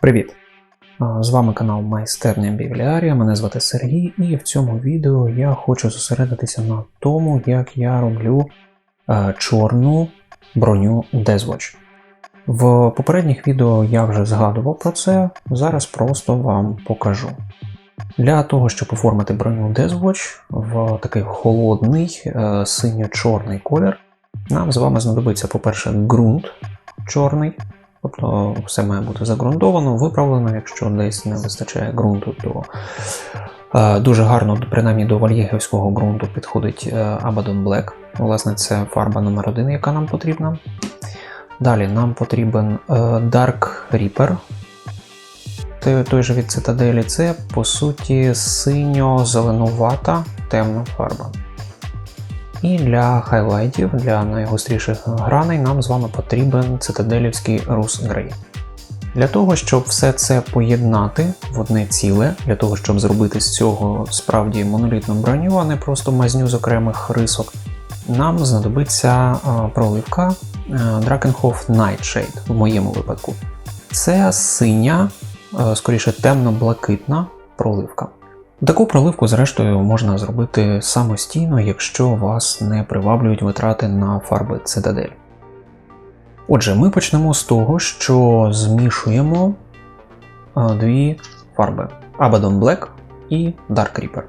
Привіт! З вами канал Майстерня Бібліарія, мене звати Сергій, і в цьому відео я хочу зосередитися на тому, як я роблю е, чорну броню Deathwatch. В попередніх відео я вже згадував про це, зараз просто вам покажу. Для того, щоб оформити броню Deathwatch в такий холодний е, синьо-чорний колір, нам з вами знадобиться, по-перше, ґрунт чорний. Тобто все має бути загрунтовано, виправлено, якщо десь не вистачає ґрунту, то е, дуже гарно, принаймні до вальєгівського ґрунту підходить е, Abaddon Black. Власне, це фарба номер один, яка нам потрібна. Далі нам потрібен е, Dark Reaper. Той, той же від цитаделі, це по суті синьо-зеленувата темна фарба. І для хайлайтів, для найгостріших граней, нам з вами потрібен цитаделівський Rus Grey. Для того, щоб все це поєднати в одне ціле, для того, щоб зробити з цього справді монолітну броню, а не просто мазню з окремих рисок, нам знадобиться проливка Drakenhof Nightshade в моєму випадку. Це синя, скоріше темно-блакитна проливка. Таку проливку, зрештою, можна зробити самостійно, якщо вас не приваблюють витрати на фарби цитадель. Отже, ми почнемо з того, що змішуємо дві фарби Abaddon Black і Dark Reaper.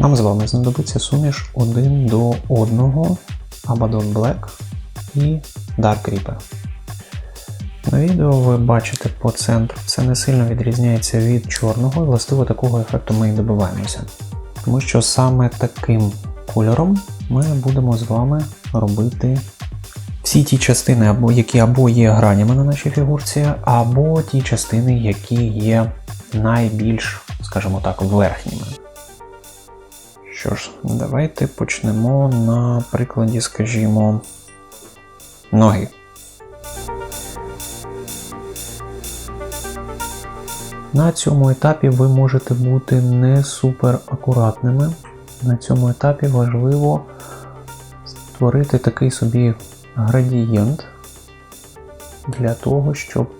Нам з вами знадобиться суміш один до одного Abaddon Black і Dark Reaper. На відео ви бачите по центру, це не сильно відрізняється від чорного, і властиво такого ефекту ми і добиваємося. Тому що саме таким кольором ми будемо з вами робити всі ті частини, які або є гранями на нашій фігурці, або ті частини, які є найбільш, скажімо так, верхніми. Що ж, давайте почнемо на прикладі, скажімо, ноги. На цьому етапі ви можете бути не супер акуратними. На цьому етапі важливо створити такий собі градієнт для того, щоб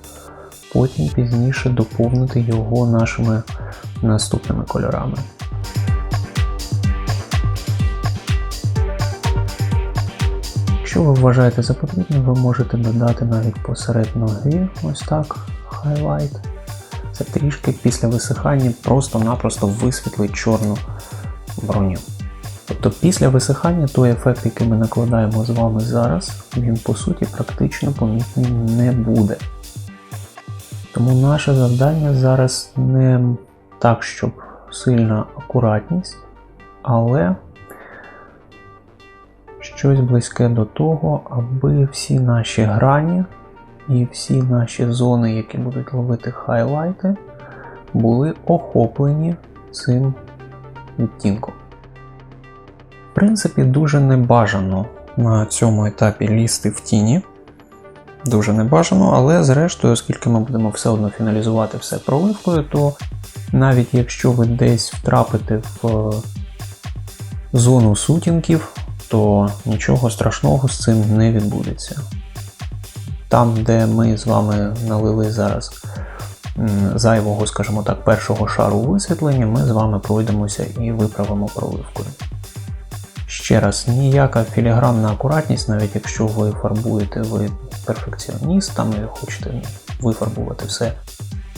потім пізніше доповнити його нашими наступними кольорами. Якщо ви вважаєте за потрібне, ви можете додати навіть посеред ноги ось так хайлайт. Це трішки після висихання просто-напросто висвітлить чорну броню. Тобто після висихання той ефект, який ми накладаємо з вами зараз, він по суті практично помітний не буде. Тому наше завдання зараз не так, щоб сильна акуратність, але щось близьке до того, аби всі наші грані і всі наші зони, які будуть ловити хайлайти, були охоплені цим відтінком. В принципі, дуже небажано на цьому етапі лізти в тіні. Дуже небажано, але зрештою, оскільки ми будемо все одно фіналізувати все проливкою, то навіть якщо ви десь втрапите в зону сутінків, то нічого страшного з цим не відбудеться. Там, де ми з вами налили зараз зайвого, скажімо так, першого шару висвітлення, ми з вами пройдемося і виправимо проливкою. Ще раз, ніяка філігранна акуратність, навіть якщо ви фарбуєте ви перфекціоніст, там і хочете вифарбувати все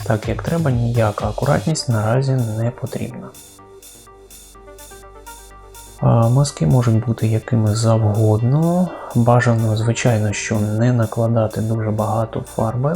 так, як треба, ніяка акуратність наразі не потрібна. Маски можуть бути якими завгодно. Бажано, звичайно, що не накладати дуже багато фарби.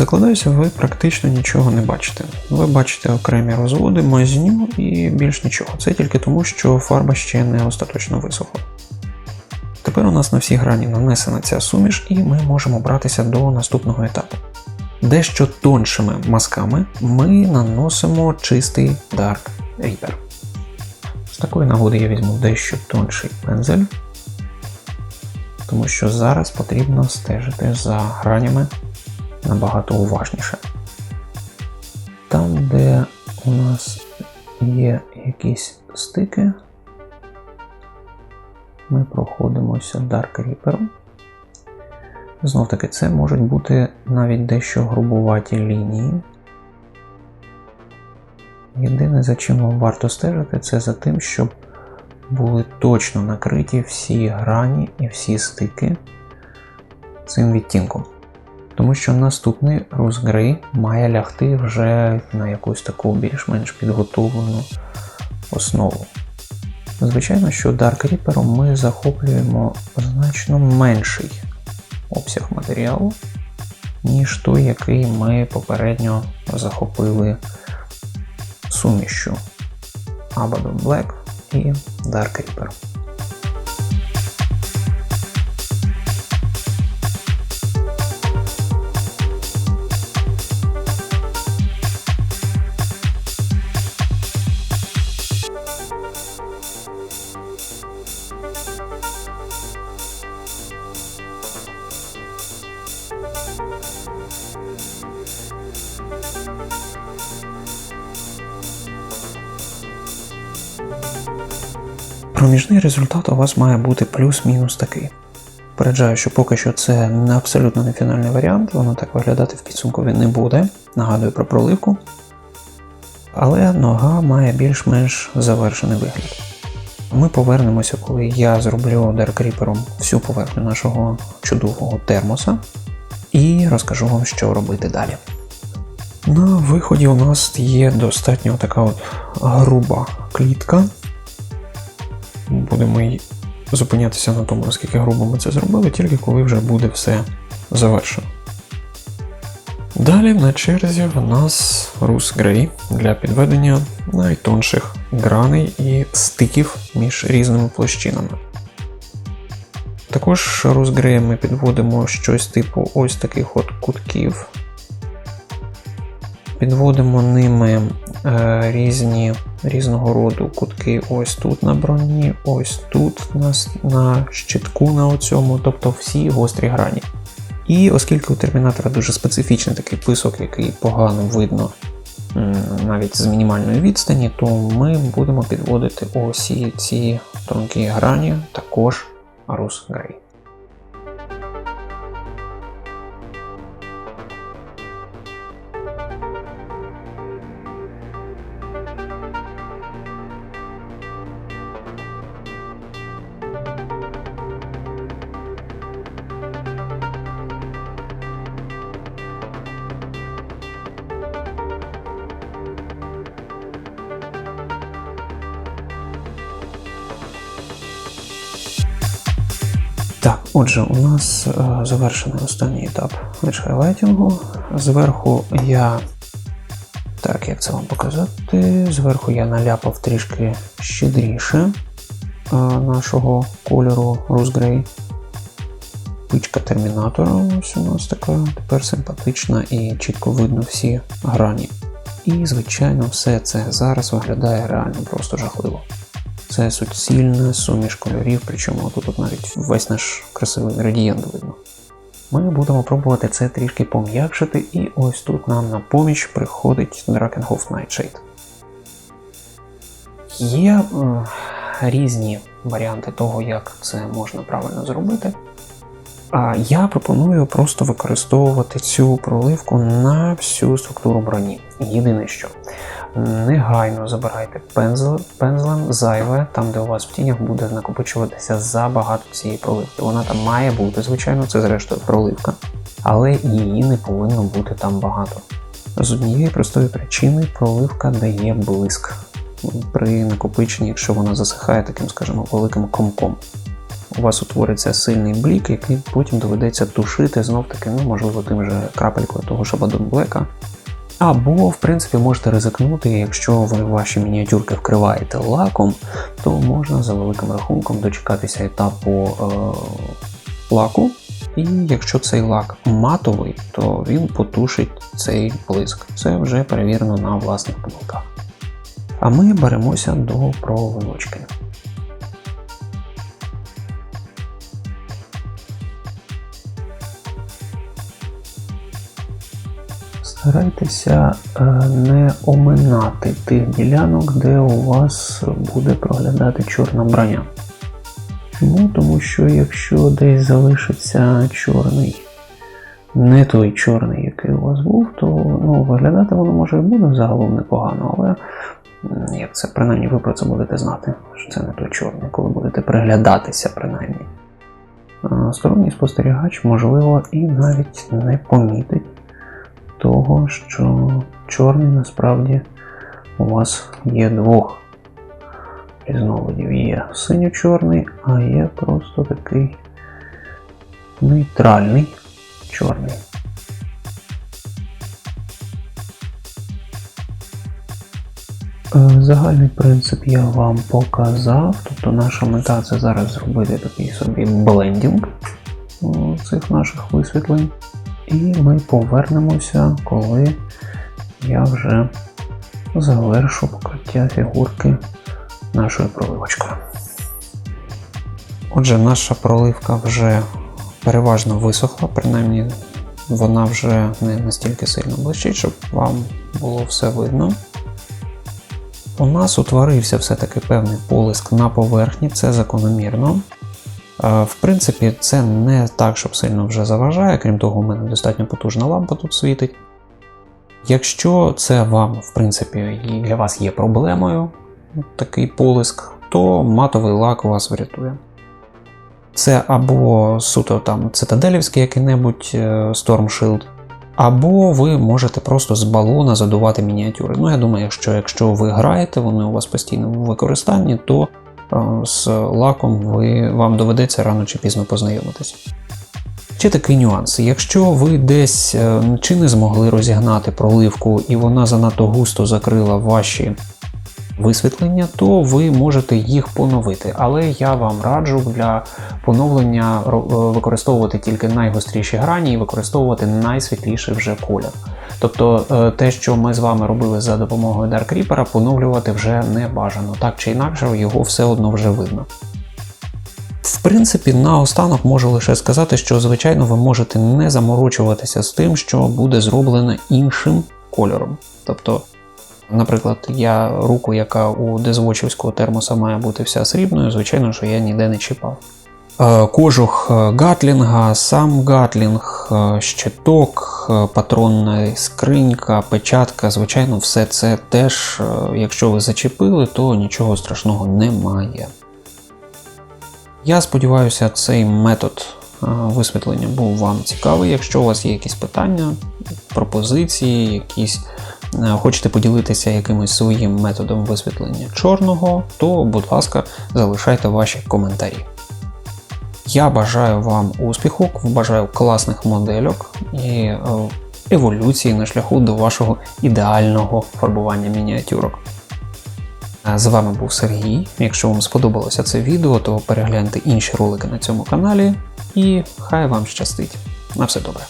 Закладаюся, ви практично нічого не бачите. Ви бачите окремі розводи, мазню і більш нічого. Це тільки тому, що фарба ще не остаточно висохла. Тепер у нас на всі грані нанесена ця суміш, і ми можемо братися до наступного етапу. Дещо тоншими мазками ми наносимо чистий Dark Reaper. З такої нагоди я візьму дещо тонший пензель, тому що зараз потрібно стежити за гранями набагато уважніше. Там, де у нас є якісь стики, ми проходимося Dark Reaper. Знов таки, це можуть бути навіть дещо грубуваті лінії. Єдине, за чим вам варто стежити, це за тим, щоб були точно накриті всі грані і всі стики цим відтінком. Тому що наступний Grey має лягти вже на якусь таку більш-менш підготовлену основу. Звичайно, що Dark Reaper ми захоплюємо значно менший обсяг матеріалу, ніж той, який ми попередньо захопили сумішю Abaddon Black і Dark Reaper. Проміжний результат у вас має бути плюс-мінус такий. Попереджаю, що поки що це не абсолютно не фінальний варіант, воно так виглядати в підсумку він не буде. Нагадую про проливку. Але нога має більш-менш завершений вигляд. Ми повернемося, коли я зроблю Reaper всю поверхню нашого чудового термоса і розкажу вам, що робити далі. На виході у нас є достатньо така от груба клітка. Будемо зупинятися на тому, наскільки грубо ми це зробили, тільки коли вже буде все завершено. Далі на черзі в нас Grey для підведення найтонших граней і стиків між різними площинами. Також Rus Grey ми підводимо щось типу ось таких от кутків. Підводимо ними е, різні, різного роду кутки ось тут на броні, ось тут на, на щитку на оцьому, тобто всі гострі грані. І оскільки у термінатора дуже специфічний такий писок, який погано видно навіть з мінімальної відстані, то ми будемо підводити усі ці тонкі грані також Arus Grey. Так, отже, у нас е, завершений останній етап хайлайтінгу. Зверху я, так, як це вам показати, зверху я наляпав трішки щедріше е, нашого кольору Grey. Пичка термінатора ось у нас така тепер симпатична і чітко видно всі грані. І, звичайно, все це зараз виглядає реально просто жахливо. Це суцільна суміш кольорів, причому тут, навіть весь наш красивий градієнт видно. Ми будемо пробувати це трішки пом'якшити, і ось тут нам на поміч приходить Drakenhof Nightshade. Є е, різні варіанти того, як це можна правильно зробити. А я пропоную просто використовувати цю проливку на всю структуру броні. Єдине що, негайно забирайте пензл, пензлем зайве, там, де у вас в тінях буде накопичуватися забагато цієї проливки. Вона там має бути, звичайно, це зрештою проливка, але її не повинно бути там багато. З однієї простої причини проливка дає блиск при накопиченні, якщо вона засихає таким, скажімо, великим комком. У вас утвориться сильний блік, який потім доведеться тушити знов таки, ну можливо, тим же крапелькою того Abaddon Black. Або, в принципі, можете ризикнути, якщо ви ваші мініатюрки вкриваєте лаком, то можна за великим рахунком дочекатися етапу е, лаку. І якщо цей лак матовий, то він потушить цей блиск. Це вже перевірено на власних помилках. А ми беремося до проволочки. Старайтеся е, не оминати тих ділянок, де у вас буде проглядати чорна броня. Чому? Тому що якщо десь залишиться чорний, не той чорний, який у вас був, то ну, виглядати воно може і буде загалом непогано, але як це принаймні ви про це будете знати, що це не той чорний, коли будете приглядатися принаймні. Сторонній спостерігач, можливо, і навіть не помітить того, що чорний насправді у вас є двох різновидів. Є синьо-чорний, а є просто такий нейтральний чорний. Е, Загальний принцип я вам показав. Тобто наша мета це зараз зробити такий собі блендінг цих наших висвітлень. І ми повернемося, коли я вже завершу покриття фігурки нашою проливочкою. Отже, наша проливка вже переважно висохла, принаймні вона вже не настільки сильно блищить, щоб вам було все видно. У нас утворився все-таки певний полиск на поверхні, це закономірно. В принципі, це не так, щоб сильно вже заважає, крім того, у мене достатньо потужна лампа тут світить. Якщо це вам, в принципі, для вас є проблемою, такий полиск, то матовий лак вас врятує. Це або суто там цитаделівський який-небудь е, Storm Shield, або ви можете просто з балона задувати мініатюри. Ну, я думаю, якщо, якщо ви граєте, вони у вас постійно в використанні, то з лаком ви, вам доведеться рано чи пізно познайомитися. Ще такий нюанс. Якщо ви десь е, чи не змогли розігнати проливку і вона занадто густо закрила ваші висвітлення, то ви можете їх поновити. Але я вам раджу для поновлення е, використовувати тільки найгостріші грані і використовувати найсвітліший вже колір. Тобто е, те, що ми з вами робили за допомогою Dark Reaper, поновлювати вже не бажано. Так чи інакше, його все одно вже видно. В принципі, наостанок можу лише сказати, що звичайно ви можете не заморочуватися з тим, що буде зроблено іншим кольором. Тобто, наприклад, я руку, яка у дезвочівського термоса має бути вся срібною, звичайно, що я ніде не чіпав. Е, Кожух е, гатлінга, сам гатлінг, е, щиток, патронна скринька, печатка, звичайно, все це теж, якщо ви зачепили, то нічого страшного немає. Я сподіваюся, цей метод висвітлення був вам цікавий. Якщо у вас є якісь питання, пропозиції, якісь хочете поділитися якимось своїм методом висвітлення чорного, то, будь ласка, залишайте ваші коментарі. Я бажаю вам успіху, бажаю класних модельок і е, еволюції на шляху до вашого ідеального фарбування мініатюрок. З вами був Сергій. Якщо вам сподобалося це відео, то перегляньте інші ролики на цьому каналі і хай вам щастить. На все добре.